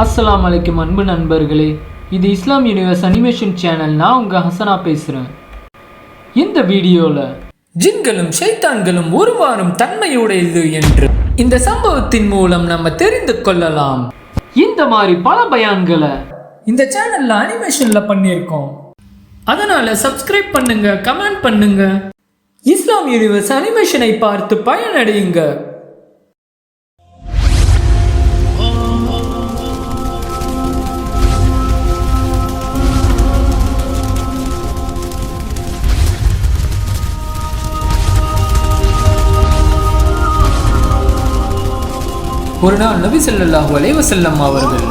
அஸ்ஸலாமு அலைக்கும் அன்பு நண்பர்களே. இது இஸ்லாம் யூனிவர்ஸ் அனிமேஷன் சேனல் நான் உங்கள் ஹசனா பேசுகிறேன் இந்த வீடியோவில் ஜின்களும் ஷைத்தான்களும் ஒரு வாரம் தன்மையுடையது என்று இந்த சம்பவத்தின் மூலம் நம்ம தெரிந்து கொள்ளலாம். இந்த மாதிரி பல பயான்களை இந்த சேனல்ல அனிமேஷன்ல பண்ணியிருக்கோம். அதனால சப்ஸ்கிரைப் பண்ணுங்க கமெண்ட் பண்ணுங்க. இஸ்லாம் யூனிவர்ஸ் அனிமேஷனை பார்த்து பயனடையுங்க. ஒரு நாள் நபி ஸல்லல்லாஹு அலைவசல்லம் அவர்கள்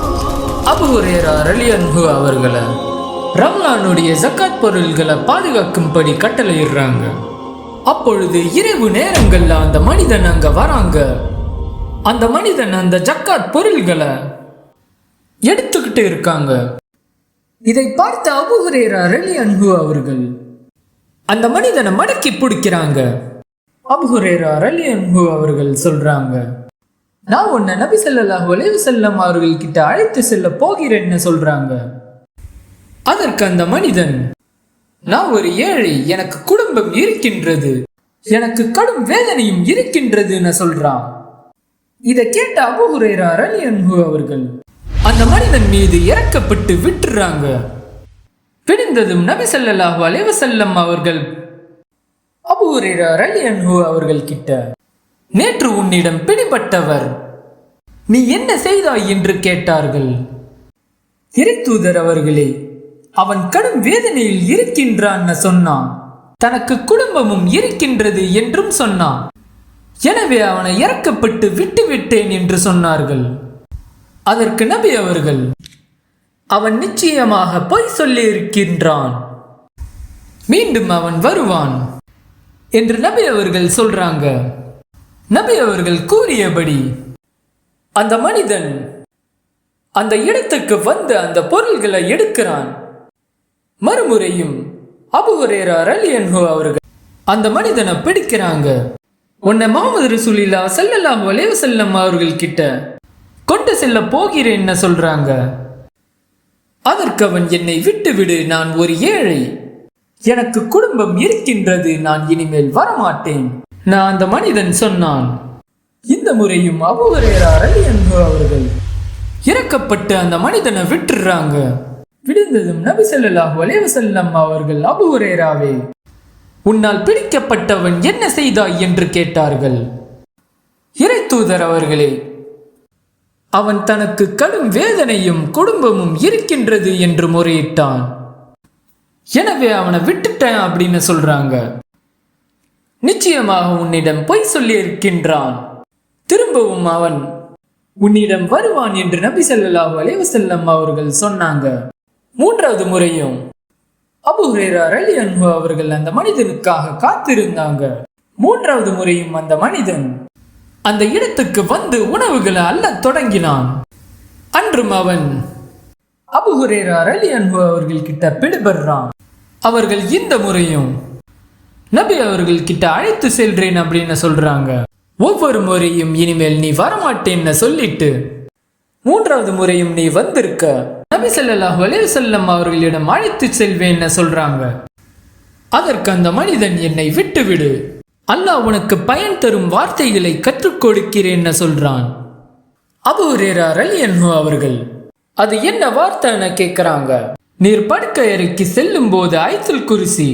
அபு ஹுரேரா ரலியன்ஹு அவர்களை ரம்லானுடைய ஜக்காத் பொருள்களை பாதுகாக்கும்படி கட்டளையிடுறாங்க. அப்பொழுது இரவு நேரங்கள்ல அந்த மனிதன் அங்க வராங்க. அந்த மனிதன் அந்த ஜக்காத் பொருள்களை எடுத்துக்கிட்டு இருக்காங்க. இதை பார்த்த அபு ஹுரேரா அன்பு அவர்கள் அந்த மனிதனை மடக்கி பிடிக்கிறாங்க. அபு ஹுரேரா அன்பு அவர்கள் சொல்றாங்க நான் உன்னை நபி ஸல்லல்லாஹு அலைஹி வஸல்லம் அவர்கள் கிட்ட அழைத்து செல்ல போகிறேன்னு சொல்றாங்க. அதற்கு அந்த மனிதன் நான் ஒரு ஏழை எனக்கு குடும்பம் இருக்கின்றது. எனக்கு கடும் வேதனையும் இருக்கின்றதுன்னு சொல்றான். இதை கேட்ட அபு ஹுரேரா ரலியன்ஹு அவர்கள் அந்த மனிதன் மீது இறக்கப்பட்டு விட்டுறாங்க. பிடிந்ததும் நபி ஸல்லல்லாஹு அலைஹி அவர்கள் அபு ஹுரேரா ரலியன்ஹு அவர்கள் கிட்ட நேற்று உன்னிடம் பிடிபட்டவர். நீ என்ன செய்தாய் என்று கேட்டார்கள். இறைத்தூதர் அவர்களே அவன் கடும் வேதனையில் இருக்கின்றான்னு சொன்னான். தனக்கு குடும்பமும் இருக்கின்றது என்றும் சொன்னான். எனவே அவனை இறக்கப்பட்டு விட்டு விட்டேன் என்று சொன்னார்கள். அதற்கு நபி அவர்கள் அவன் நிச்சயமாக பொய் சொல்லி இருக்கின்றான் மீண்டும் அவன் வருவான் என்று நபி அவர்கள் சொல்றாங்க. நபி அவர்கள் கூறியபடி அந்த மனிதன் அந்த இடத்துக்கு வந்து அந்த பொருள்களை எடுக்கிறான். மறுமுறையும் அபுஹுரேரா ரலியன்ஹு அவர்கள் அந்த மனிதனை பிடிக்கிறாங்க. உன்னை முகமது ரசூலில்லா ஸல்லல்லாஹு வளைவு செல்லம் அவர்கள் கிட்ட கொண்டு செல்ல போகிறேன்னு சொல்றாங்க. அதற்கு அவன் என்னை விட்டுவிடு நான் ஒரு ஏழை. எனக்கு குடும்பம் இருக்கின்றது நான் இனிமேல் வரமாட்டேன். நான் அந்த மனிதன் சொன்னான். இந்த முறையும் அபுஹுரேரா ரலியன்ஹு அவர்கள் இறக்கப்பட்டு அந்த மனிதனை விட்டுறாங்க. விடுந்ததும் நபி அலைஹி வஸல்லம் அவர்கள் அபுஹுரேராவே உன்னால் பிடிக்கப்பட்டவன் என்ன செய்தாய்? என்று கேட்டார்கள். இறைத்தூதர் அவர்களே அவன் தனக்கு கடும் வேதனையும் குடும்பமும் இருக்கின்றது என்று முறையிட்டான். எனவே அவனை விட்டுட்டேன் அப்படின்னு சொல்றாங்க. நிச்சயமாக உன்னிடம் பொய் சொல்லியிருக்கின்றான். திரும்பவும் அவன் உன்னிடம் வருவான் என்று நபி ஸல்லல்லாஹு அலைவசல்லம் அவர்கள் சொன்னாங்க. மூன்றாவது முறையும் அபு அலி அன்பு அவர்கள் அந்த மனிதனுக்காக காத்திருந்தாங்க. மூன்றாவது முறையும் அந்த மனிதன் அந்த இடத்துக்கு வந்து உணவுகளை அல்ல தொடங்கினான். அன்றும் அவன் அபு ஹுரேரா அன்பு அவர்கள் கிட்ட பிடிபடுறான். அவர்கள் இந்த முறையும் நபி அவர்கள் கிட்ட அழைத்து செல்றேன் அப்படின்னு சொல்றாங்க. ஒவ்வொரு முறையும் இனிமேல் நீ வரமாட்டேன்னு சொல்லிட்டு மூன்றாவது முறையும் நீ வந்திருக்க. நபி சல்லாஹ் செல்லம் அவர்களிடம் அழைத்து செல்வேன்னு சொல்றாங்க. அதற்கு அந்த மனிதன் என்னை விட்டுவிடு. அல்லாஹ் உனக்கு பயன் தரும் வார்த்தைகளை கற்றுக் கொடுக்கிறேன்னு சொல்றான். அபு ரேரா ரலியன்ஹு அவர்கள். அது என்ன வார்த்தைன்னு கேட்குறாங்க நீர் படுக்கையறைக்கு செல்லும் போது ஐத்துல் குருசி.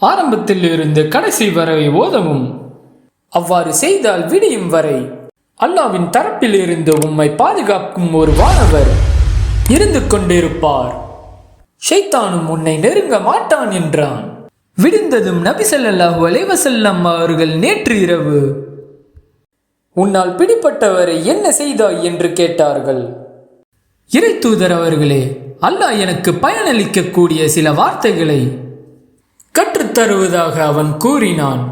ஆரம்பத்தில் இருந்து கடைசி வரை ஓதவும். அவ்வாறு செய்தால் விடியும் வரை அல்லாவின் தரப்பில் இருந்து உம்மை பாதுகாக்கும் ஒரு வானவர் இருந்து கொண்டிருப்பார். ஷைத்தானும் உன்னை நெருங்க மாட்டான் என்றான். விடிந்ததும் நபி ஸல்லல்லாஹு அவர்கள் நேற்று இரவு உன்னால் பிடிப்பட்டவரை என்ன செய்தாய்? என்று கேட்டார்கள். இறை தூதர் அவர்களே அல்லாஹ் எனக்கு பயனளிக்கக்கூடிய சில வார்த்தைகளை கற்றுத்தருவதாக அவன் கூறினான்.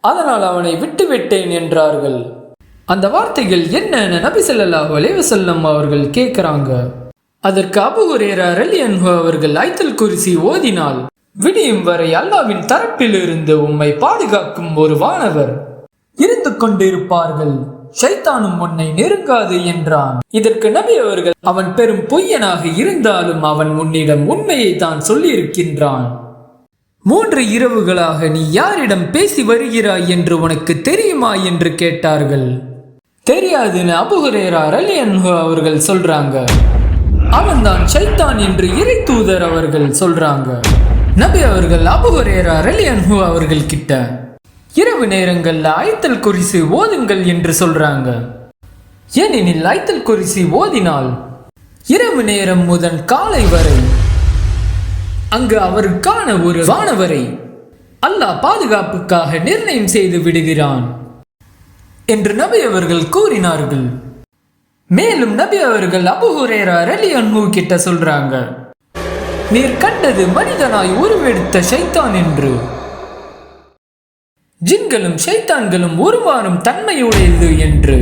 அதனால் அவனை விட்டுவிட்டேன் என்றார்கள். அந்த வார்த்தைகள் என்னென்ன நபி சொல்லாஹ் அலைஹி அவர்கள் கேட்குறாங்க? அதற்கு அபு ஹுரேரா ரலியன்ஹு அவர்கள் ஐத்தல் குறிசி ஓதினால் விடியும் வரை அல்லாவின் தரப்பிலிருந்து உம்மை பாதுகாக்கும் ஒரு வானவர். இருந்து கொண்டிருப்பார்கள். ஷைத்தானும் உன்னை நெருங்காது என்றான். இதற்கு நபி அவர்கள் அவன் பெரும் பொய்யனாக இருந்தாலும் அவன் உன்னிடம் உண்மையை தான் சொல்லியிருக்கின்றான். மூன்று இரவுகளாக நீ யாரிடம் பேசி வருகிறாய் என்று உனக்கு தெரியுமா என்று கேட்டார்கள். தெரியாதுன்னு அபுகுரேரா ரலியன்ஹு அவர்கள் சொல்றாங்க. அவன்தான் சைத்தான் என்று இறை தூதர் அவர்கள் சொல்றாங்க. நபி அவர்கள் அபுகுரேரா ரலியன்ஹு அவர்கள் கிட்ட இரவு நேரங்கள்ல ஐத்தல் குறிசு ஓதுங்கள் என்று சொல்றாங்க. ஏனெனில் ஐத்தல் குறிசி ஓதினால் இரவு நேரம் முதன் காலை வரை அங்கு அவருக்கான ஒரு வானவரை அல்லாஹ் பாதுகாப்புக்காக நிர்ணயம் செய்து விடுகிறான் என்று நபி அவர்கள் கூறினார்கள். மேலும் நபி அவர்கள் அபுஹுரேரா ரலி அன்பு கிட்ட சொல்றாங்க நீர் கண்டது மனிதனாய் உருவெடுத்த ஷைத்தான் என்று. ஜின்களும் ஷைத்தான்களும் உருவானும் தன்மையுடையது என்று.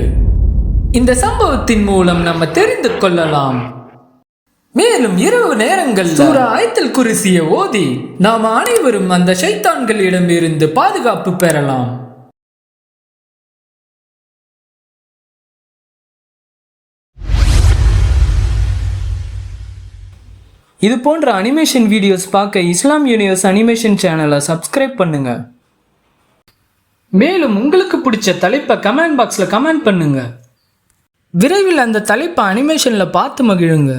இந்த சம்பவத்தின் மூலம் நம்ம தெரிந்து கொள்ளலாம். மேலும் இரவு நேரங்கள் சூரா ஆயத்தல் குருசிய ஓதி நாம் அனைவரும் அந்த ஷைத்தான்களிடம் இருந்து பாதுகாப்பு பெறலாம். இது போன்ற அனிமேஷன் வீடியோஸ் பார்க்க இஸ்லாம் யூனிவர்ஸ் அனிமேஷன் சேனலை சப்ஸ்கிரைப் பண்ணுங்க. மேலும் உங்களுக்கு பிடிச்ச தலைப்பை கமெண்ட் பாக்ஸில் கமெண்ட் பண்ணுங்க. விரைவில் அந்த தலைப்பை அனிமேஷனில் பார்த்து மகிழுங்க.